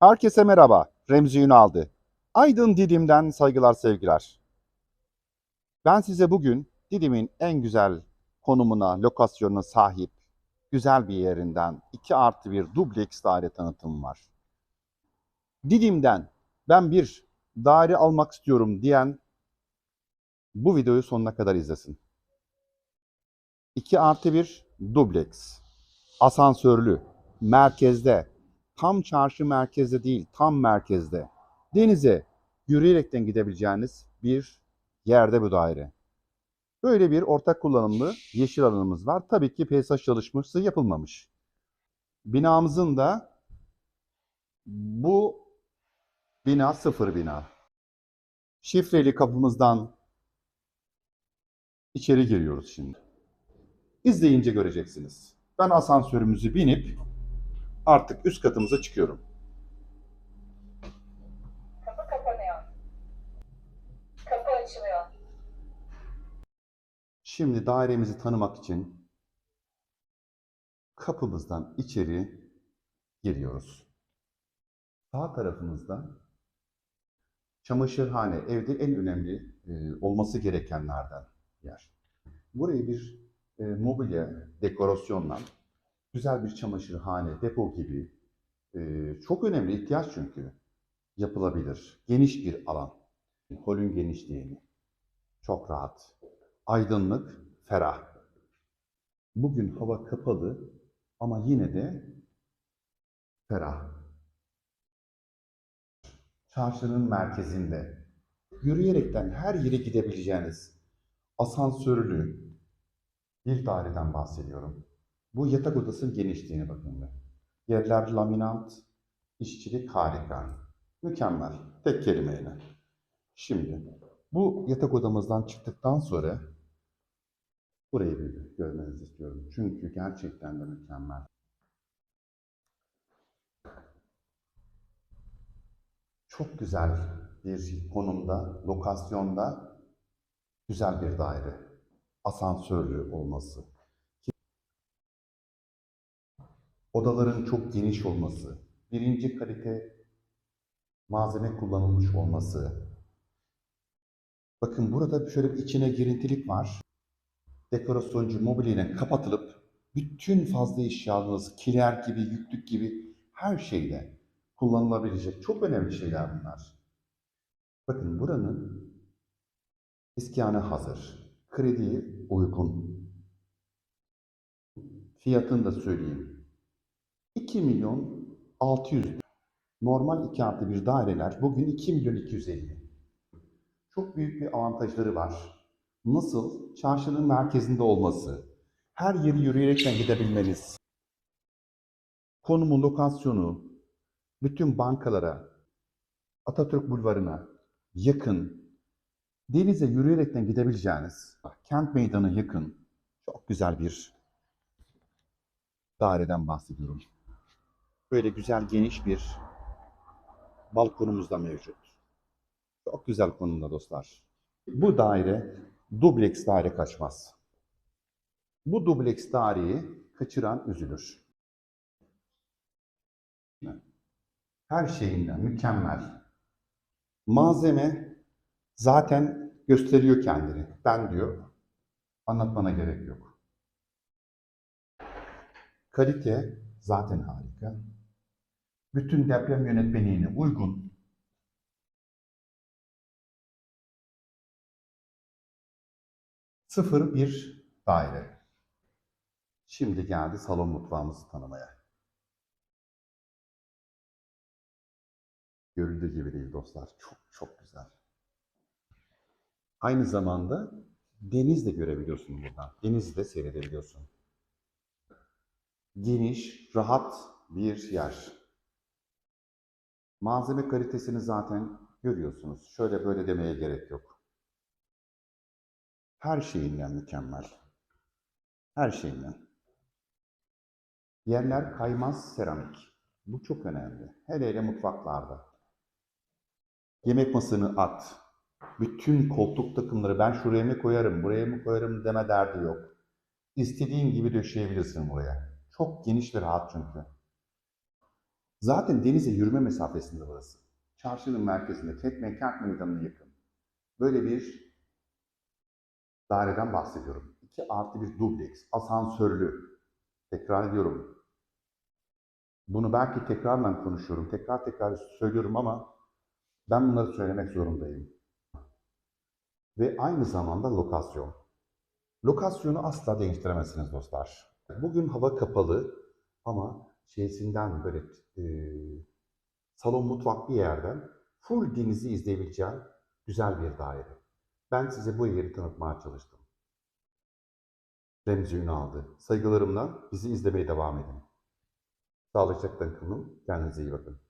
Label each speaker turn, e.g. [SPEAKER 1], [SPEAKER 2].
[SPEAKER 1] Herkese merhaba. Remzi Ünal'dı. Aydın Didim'den saygılar sevgiler. Ben size bugün Didim'in en güzel konumuna, lokasyonuna sahip güzel bir yerinden 2 artı bir dubleks daire tanıtımı var. Didim'den ben bir daire almak istiyorum diyen bu videoyu sonuna kadar izlesin. 2 artı bir dubleks, asansörlü, merkezde, tam çarşı merkezde değil, tam merkezde. Denize yürüyerekten gidebileceğiniz bir yerde bu daire. Böyle bir ortak kullanımlı yeşil alanımız var. Tabii ki peyzaj çalışması yapılmamış. Binamızın da bu bina sıfır bina. Şifreli kapımızdan içeri giriyoruz şimdi. İzleyince göreceksiniz. Ben asansörümüzü binip artık üst katımıza çıkıyorum.
[SPEAKER 2] Kapı kapanıyor. Kapı açılıyor.
[SPEAKER 1] Şimdi dairemizi tanımak için kapımızdan içeri giriyoruz. Sağ tarafımızda çamaşırhane, evde en önemli e, olması gerekenlerden yer. Burayı bir e, mobilya dekorasyonla güzel bir çamaşırhane, depo gibi e, çok önemli ihtiyaç çünkü yapılabilir. Geniş bir alan. Holün genişliğini. Çok rahat. Aydınlık, ferah. Bugün hava kapalı ama yine de ferah. Çarşının merkezinde yürüyerekten her yere gidebileceğiniz asansörlü bir daireden bahsediyorum. Bu yatak odasının genişliğine bakın be. Yerler laminant, işçilik harika. Mükemmel. Tek kelimeyle. Şimdi bu yatak odamızdan çıktıktan sonra burayı bir görmenizi istiyorum. Çünkü gerçekten de mükemmel. Çok güzel bir konumda, lokasyonda güzel bir daire. Asansörlü olması. Odaların çok geniş olması, birinci kalite malzeme kullanılmış olması. Bakın burada şöyle bir içine girintilik var. Dekorasyoncu mobilyadan kapatılıp bütün fazla eşyalarınız, kiler gibi, yüklük gibi her şeyle kullanılabilecek çok önemli şeyler bunlar. Bakın buranın iskanı hazır. Krediye uygun. Fiyatını da söyleyeyim. 2 milyon 600 bin. Normal 2 artı bir daireler bugün 2 milyon 250. Çok büyük bir avantajları var. Nasıl? Çarşının merkezinde olması, her yeri yürüyerekten gidebilmeniz, konumu, lokasyonu, bütün bankalara, Atatürk Bulvarı'na yakın, denize yürüyerekten gidebileceğiniz, kent meydanı yakın, çok güzel bir daireden bahsediyorum. Böyle güzel geniş bir balkonumuz da mevcut. Çok güzel konumda dostlar. Bu daire dubleks daire kaçmaz. Bu dubleks daireyi kaçıran üzülür. Her şeyinden mükemmel. Malzeme zaten gösteriyor kendini. Ben diyor, anlatmana gerek yok. Kalite zaten harika. Bütün deprem yönetmeliğine uygun. Sıfır bir daire. Şimdi geldi salon mutfağımızı tanımaya. Görüldüğü gibi değil dostlar. Çok çok güzel. Aynı zamanda deniz de görebiliyorsun buradan. Denizi de seyredebiliyorsun. Geniş, rahat bir yer. Malzeme kalitesini zaten görüyorsunuz. Şöyle böyle demeye gerek yok. Her şeyinden mükemmel. Her şeyinden. Yerler kaymaz seramik. Bu çok önemli. Hele hele mutfaklarda. Yemek masanı at. Bütün koltuk takımları ben şuraya mı koyarım, buraya mı koyarım deme derdi yok. İstediğin gibi döşeyebilirsin buraya. Çok geniş ve rahat çünkü. Zaten denize yürüme mesafesinde burası. Çarşının merkezinde, Ketme Kent Meydanı'na yakın. Böyle bir daireden bahsediyorum. 2 artı bir dubleks, asansörlü. Tekrar ediyorum. Bunu belki tekrarla konuşuyorum, tekrar tekrar söylüyorum ama ben bunları söylemek zorundayım. Ve aynı zamanda lokasyon. Lokasyonu asla değiştiremezsiniz dostlar. Bugün hava kapalı ama şeysinden böyle e, salon mutfak bir yerden full denizi izleyebileceğin güzel bir daire. Ben size bu yeri tanıtmaya çalıştım. Remzi Ünal'dı. Saygılarımla bizi izlemeye devam edin. Sağlıcakla kalın. Kendinize iyi bakın.